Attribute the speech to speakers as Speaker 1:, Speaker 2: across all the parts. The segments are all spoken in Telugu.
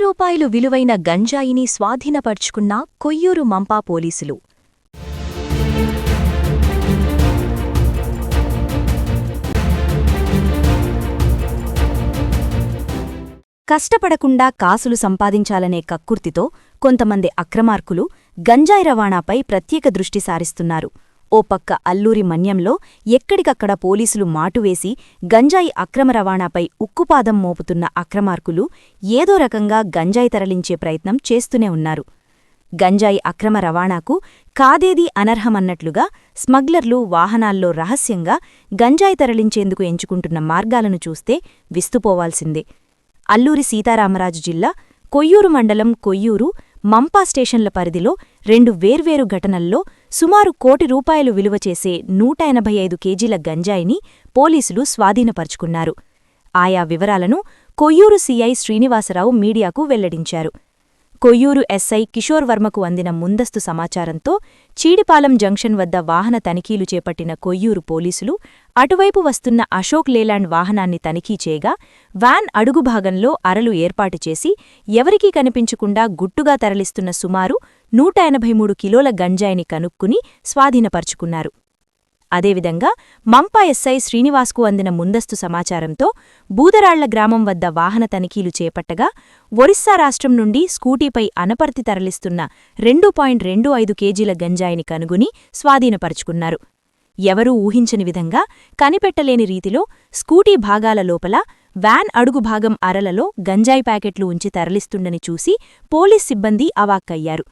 Speaker 1: రూపాయలు విలువైన గంజాయిని స్వాధీనపర్చుకున్న కొయ్యూరు మంపా పోలీసులు. కష్టపడకుండా కాసులు సంపాదించాలనే కక్కుర్తితో కొంతమంది అక్రమార్కులు గంజాయి రవాణాపై ప్రత్యేక దృష్టి సారిస్తున్నారు. ఓ పక్క అల్లూరి మన్యంలో ఎక్కడికక్కడ పోలీసులు మాటువేసి గంజాయి అక్రమ రవాణాపై ఉక్కుపాదం మోపుతున్న అక్రమార్కులు ఏదో రకంగా గంజాయి తరలించే ప్రయత్నం చేస్తూనే ఉన్నారు. గంజాయి అక్రమ రవాణాకు కాదేది అనర్హమన్నట్లుగా స్మగ్లర్లు వాహనాల్లో రహస్యంగా గంజాయి తరలించేందుకు ఎంచుకుంటున్న మార్గాలను చూస్తే విస్తుపోవాల్సిందే. అల్లూరి సీతారామరాజు జిల్లా కొయ్యూరు మండలం కొయ్యూరు మంపా స్టేషన్ల పరిధిలో రెండు వేర్వేరు ఘటనల్లో సుమారు కోటి రూపాయలు విలువ చేసే నూట ఎనభై ఐదు కేజీల గంజాయిని పోలీసులు స్వాధీనపరుచుకున్నారు. ఆయా వివరాలను కొయ్యూరు సీఐ శ్రీనివాసరావు మీడియాకు వెల్లడించారు. కొయ్యూరు ఎస్ఐ కిషోర్ వర్మకు అందిన ముందస్తు సమాచారంతో చీడిపాలెం జంక్షన్ వద్ద వాహన తనిఖీలు చేపట్టిన కొయ్యూరు పోలీసులు అటువైపు వస్తున్న అశోక్ లేలాండ్ వాహనాన్ని తనిఖీ చేయగా వ్యాన్ అడుగు భాగంలో అరలు ఏర్పాటు చేసి ఎవరికీ కనిపించకుండా గుట్టుగా తరలిస్తున్న సుమారు నూట ఎనభై మూడు కిలోల గంజాయిని కనుక్కుని స్వాధీనపరుచుకున్నారు. అదేవిధంగా మంపా ఎస్ఐ శ్రీనివాస్కు అందిన ముందస్తు సమాచారంతో బూదరాళ్ళ గ్రామం వద్ద వాహన తనిఖీలు చేపట్టగా ఒరిస్సా రాష్ట్రం నుండి స్కూటీపై అనపర్తి తరలిస్తున్న రెండు పాయింట్ రెండు ఐదు కేజీల గంజాయిని కనుగొని స్వాధీనపరుచుకున్నారు. ఎవరూ ఊహించని విధంగా కనిపెట్టలేని రీతిలో స్కూటీ భాగాల లోపల వ్యాన్ అడుగు భాగం అరలలో గంజాయి ప్యాకెట్లు ఉంచి తరలిస్తుండని చూసి పోలీస్ సిబ్బంది అవాక్కయ్యారు.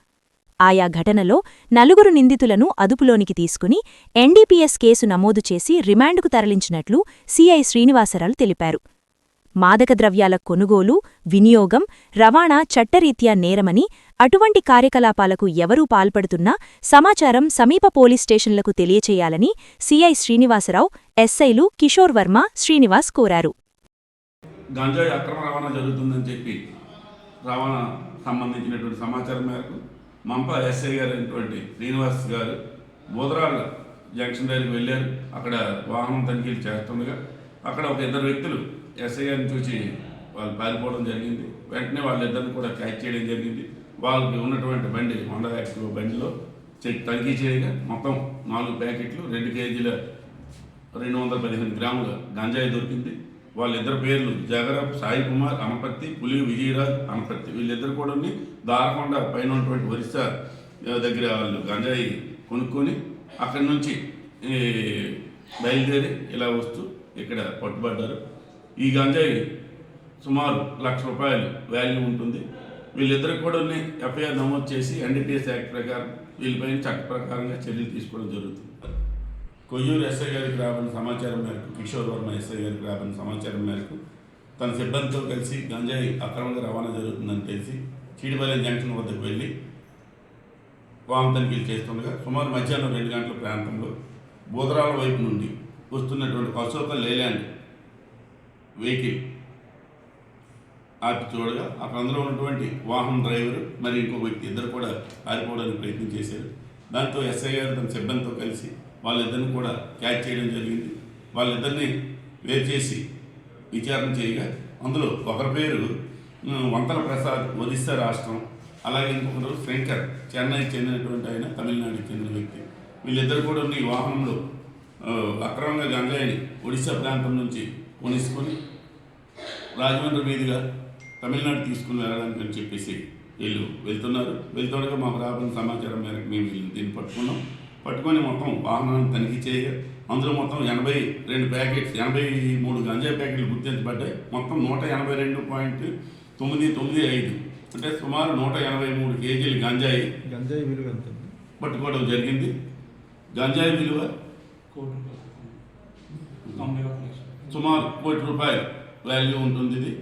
Speaker 1: ఆయా ఘటనలో నలుగురు నిందితులను అదుపులోనికి తీసుకుని ఎన్డీపీఎస్ కేసు నమోదు చేసి రిమాండ్కు తరలించినట్లు సీఐ శ్రీనివాసరావు తెలిపారు. మాదక ద్రవ్యాల కొనుగోలు వినియోగం రవాణా చట్టరీత్యా నేరమని అటువంటి కార్యకలాపాలకు ఎవరూ పాల్పడుతున్నా సమాచారం సమీప పోలీస్ స్టేషన్లకు తెలియచేయాలని సీఐ శ్రీనివాసరావు ఎస్ఐలు కిషోర్ వర్మ శ్రీనివాస్ కోరారు.
Speaker 2: గంజాయి అక్రమ రవాణా జరుగుతుందని చెప్పి రవాణా సంబంధించినటువంటి సమాచారం మేరకు మంప ఎస్ఐ గారు అయినటువంటి శ్రీనివాస్ గారు బోదరాళ్ళ జంక్షన్ దగ్గరికి వెళ్ళారు. అక్కడ వాహనం తనిఖీలు చేస్తుండగా అక్కడ ఒక ఇద్దరు వ్యక్తులు ఎస్ఐ గారిని చూసి వాళ్ళు పారిపోవడం జరిగింది. వెంటనే వాళ్ళిద్దరిని కూడా క్యాచ్ చేయడం జరిగింది. వాళ్ళకి ఉన్నటువంటి బండి హోండా యాక్టివ్ బండిలో చెక్ తనిఖీ చేయగా మొత్తం నాలుగు ప్యాకెట్లు రెండు కేజీల రెండు వందల పదిహేను గ్రాముల గంజాయి దొరికింది. వాళ్ళిద్దరు పేర్లు జగరప్ సాయి కుమార్ అనపత్తి పులి విజయరాజ్ అనపత్తి వీళ్ళిద్దరు కూడా దారకొండ పైన ఉన్నటువంటి ఒరిస్సా దగ్గర వాళ్ళు గంజాయి కొనుక్కొని అక్కడి నుంచి బయలుదేరి ఇలా వస్తూ ఇక్కడ పట్టుబడ్డారు. ఈ గంజాయి సుమారు లక్ష రూపాయలు వాల్యూ ఉంటుంది. వీళ్ళిద్దరు కూడా ఎఫ్ఐఆర్ నమోదు చేసి ఎన్డీపీఎస్ యాక్ట్ ప్రకారం వీళ్ళపైన చట్ట ప్రకారంగా చర్యలు తీసుకోవడం జరుగుతుంది. కొయ్యూరు ఎస్ఐ గారికి రాబడిన సమాచారం మేరకు కిషోర్ వర్మ ఎస్ఐ గారికి రాబడిన సమాచారం మేరకు తన సిబ్బందితో కలిసి గంజాయి అక్రమంగా రవాణా జరుగుతుందని తెలిసి చీడిపాలెం జంక్షన్ వద్దకు వెళ్ళి వాహన తనిఖీలు చేస్తుండగా సుమారు మధ్యాహ్నం రెండు గంటల ప్రాంతంలో బోధరావుల వైపు నుండి వస్తున్నటువంటి అశోక లేలాండ్ వెహికల్ ఆపి చూడగా అక్కడ అందులో ఉన్నటువంటి వాహనం డ్రైవర్ మరి ఇంకో వ్యక్తి ఇద్దరు కూడా పారిపోవడానికి ప్రయత్నం చేశారు. దాంతో ఎస్ఐ గారు తన సిబ్బందితో కలిసి వాళ్ళిద్దరిని కూడా క్యాచ్ చేయడం జరిగింది. వాళ్ళిద్దరిని వేరు చేసి విచారణ చేయగా అందులో ఒకరి పేరు వంతల ప్రసాద్ ఒరిస్సా రాష్ట్రం అలాగే ఇంకొకరు శంకర్ చెన్నైకి చెందినటువంటి ఆయన తమిళనాడుకి చెందిన వ్యక్తి. వీళ్ళిద్దరు కూడా ఈ వాహనంలో అక్రమంగా గంజాయిని ఒడిశా ప్రాంతం నుంచి కొనిసుకొని రాజమండ్రి మీదుగా తమిళనాడు తీసుకుని వెళ్ళడానికి అని చెప్పేసి వీళ్ళు వెళ్తున్నారు. వెళ్తుండగా మాకు రాబడిన సమాచారం మేరకు మేము దీన్ని పట్టుకున్నాం. పట్టుకొని మొత్తం వాహనాన్ని తనిఖీ చేయగా అందులో మొత్తం ఎనభై రెండు ప్యాకెట్స్ ఎనభై మూడు గంజాయి ప్యాకెట్లు గుర్తించబడ్డాయి. మొత్తం నూట ఎనభై రెండు పాయింట్ తొమ్మిది తొమ్మిది ఐదు. అంటే సుమారు నూట ఎనభై మూడు కేజీలు గంజాయి
Speaker 3: గంజాయి విలువ ఎంత?
Speaker 2: పట్టుకోవడం జరిగింది. గంజాయి విలువ సుమారు కోటి రూపాయలు వాల్యూ ఉంటుంది ఇది